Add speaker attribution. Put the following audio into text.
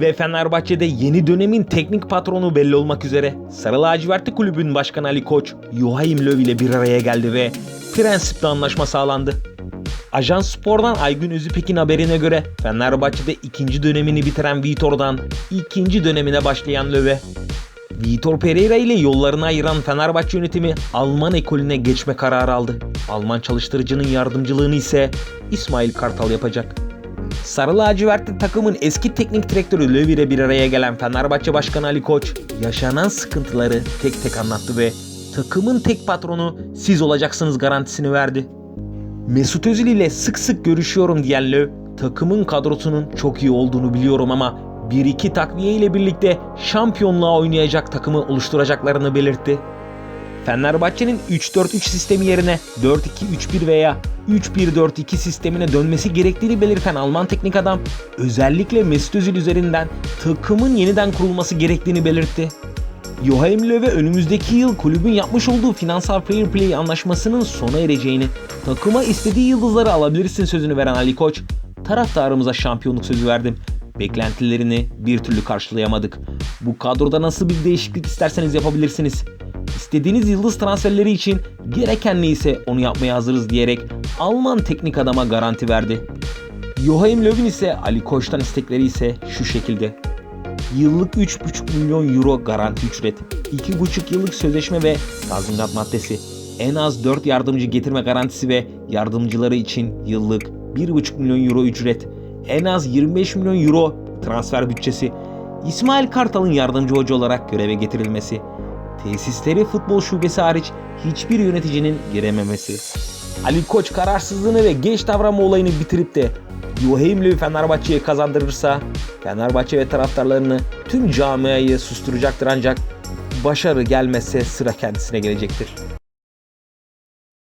Speaker 1: Ve Fenerbahçe'de yeni dönemin teknik patronu belli olmak üzere Sarı Lacivertli Kulübün Başkanı Ali Koç, Joachim Löw ile bir araya geldi ve prensipte anlaşma sağlandı. Ajans Spor'dan Aygün Özüpek'in haberine göre Fenerbahçe'de ikinci dönemini bitiren Vitor'dan ikinci dönemine başlayan Löw'e Vitor Pereira ile yollarını ayıran Fenerbahçe yönetimi Alman ekolüne geçme kararı aldı. Alman çalıştırıcının yardımcılığını ise İsmail Kartal yapacak. Sarı lacivertli takımın eski teknik direktörü Löw ile bir araya gelen Fenerbahçe Başkanı Ali Koç yaşanan sıkıntıları tek tek anlattı ve takımın tek patronu siz olacaksınız garantisini verdi. Mesut Özil ile sık sık görüşüyorum diyen Löw, takımın kadrosunun çok iyi olduğunu biliyorum ama 1-2 takviye ile birlikte şampiyonluğa oynayacak takımı oluşturacaklarını belirtti. Fenerbahçe'nin 3-4-3 sistemi yerine 4-2-3-1 veya 3-1-4-2 sistemine dönmesi gerektiğini belirten Alman teknik adam özellikle Mesut Özil üzerinden takımın yeniden kurulması gerektiğini belirtti. Joachim Löw'e önümüzdeki yıl kulübün yapmış olduğu finansal fair play anlaşmasının sona ereceğini, takıma istediği yıldızları alabilirsin sözünü veren Ali Koç, taraftarımıza şampiyonluk sözü verdim. Beklentilerini bir türlü karşılayamadık. Bu kadroda nasıl bir değişiklik isterseniz yapabilirsiniz. İstediğiniz yıldız transferleri için gereken neyse onu yapmaya hazırız diyerek Alman teknik adama garanti verdi. Joachim Löw'ün ise Ali Koç'tan istekleri ise şu şekilde. Yıllık 3,5 milyon euro garanti ücret, 2,5 yıllık sözleşme ve tazminat maddesi, en az 4 yardımcı getirme garantisi ve yardımcıları için yıllık 1,5 milyon euro ücret, en az 25 milyon euro transfer bütçesi, İsmail Kartal'ın yardımcı hoca olarak göreve getirilmesi, tesisleri futbol şubesi hariç hiçbir yöneticinin girememesi. Ali Koç kararsızlığını ve geç davranma olayını bitirip de Löw Fenerbahçe'ye kazandırırsa Fenerbahçe ve taraftarlarını tüm camiayı susturacaktır ancak başarı gelmezse sıra kendisine gelecektir.